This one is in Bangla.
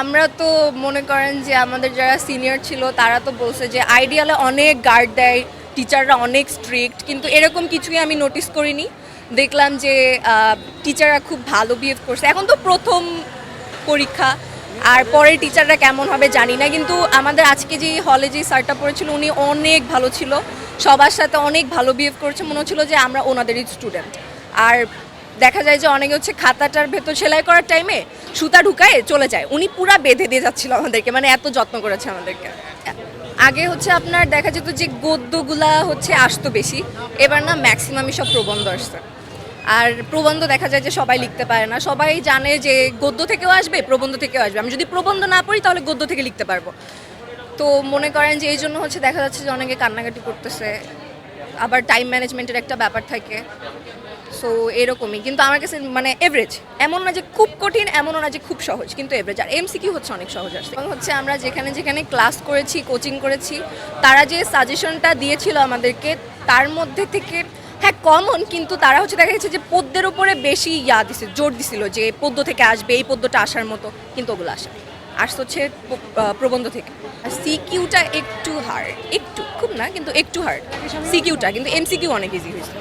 আমরা তো মনে করেন যে আমাদের যারা সিনিয়র ছিল, তারা তো বলছে যে আইডিয়ালে অনেক গার্ড দেয় টিচাররা অনেক স্ট্রিক্ট কিন্তু এরকম কিছুই আমি নোটিস করিনি। দেখলাম যে টিচাররা খুব ভালো বিহেভ করছে। এখন তো প্রথম পরীক্ষা, আর পরে টিচাররা কেমন হবে জানি না, কিন্তু আমাদের আজকে যে হলে যে স্যারটা পড়েছিল, উনি অনেক ভালো ছিল। সবার সাথে অনেক ভালো বিহেভ করছে। মনে হচ্ছিল যে আমরা ওনাদেরই স্টুডেন্ট আর দেখা যায় যে অনেকে হচ্ছে খাতাটার ভেতর সেলাই করার টাইমে সুতা ঢুকায় চলে যায়। উনি পুরা বেঁধে দিয়ে যাচ্ছিল আমাদেরকে মানে এত যত্ন করেছে আমাদেরকে। আগে হচ্ছে আপনার দেখা যেত যে গদ্যগুলা হচ্ছে আসতো বেশি, এবার না ম্যাক্সিমামই সব প্রবন্ধ আসছে। আর প্রবন্ধ দেখা যায় যে সবাই লিখতে পারে না, সবাই জানে যে গদ্য থেকেও আসবে, প্রবন্ধ থেকেও আসবে। আমি যদি প্রবন্ধ না পড়ি, তাহলে গদ্য থেকে লিখতে পারব। তো মনে করেন যে এই জন্য হচ্ছে দেখা যাচ্ছে যে অনেকে কান্নাকাটি করতেছে। আবার টাইম ম্যানেজমেন্টের একটা ব্যাপার থাকে। সো এরকমই। কিন্তু আমার কাছে মানে এভারেজ এমন না যে খুব কঠিন, এমনও না যে খুব সহজ, কিন্তু এভারেজ আর এমসিকিউ হচ্ছে অনেক সহজ আসছে এবং হচ্ছে আমরা যেখানে যেখানে ক্লাস করেছি কোচিং করেছি, তারা যে সাজেশনটা দিয়েছিল আমাদেরকে, তার মধ্যে থেকে হ্যাঁ কমন কিন্তু তারা হচ্ছে দেখা যাচ্ছে যে পদ্যের উপরে বেশি ইয়া দিছে জোর দিছিল যে পদ্য থেকে আসবে, এই পদ্যটা আসার মতো, কিন্তু ওগুলো আসে আসছে হচ্ছে প্রবন্ধ থেকে। আর সিকিউটা একটু হার্ড একটু, খুব না, কিন্তু একটু হার্ড সিকিউটা কিন্তু এমসিকিউ অনেক ইজি হয়েছে।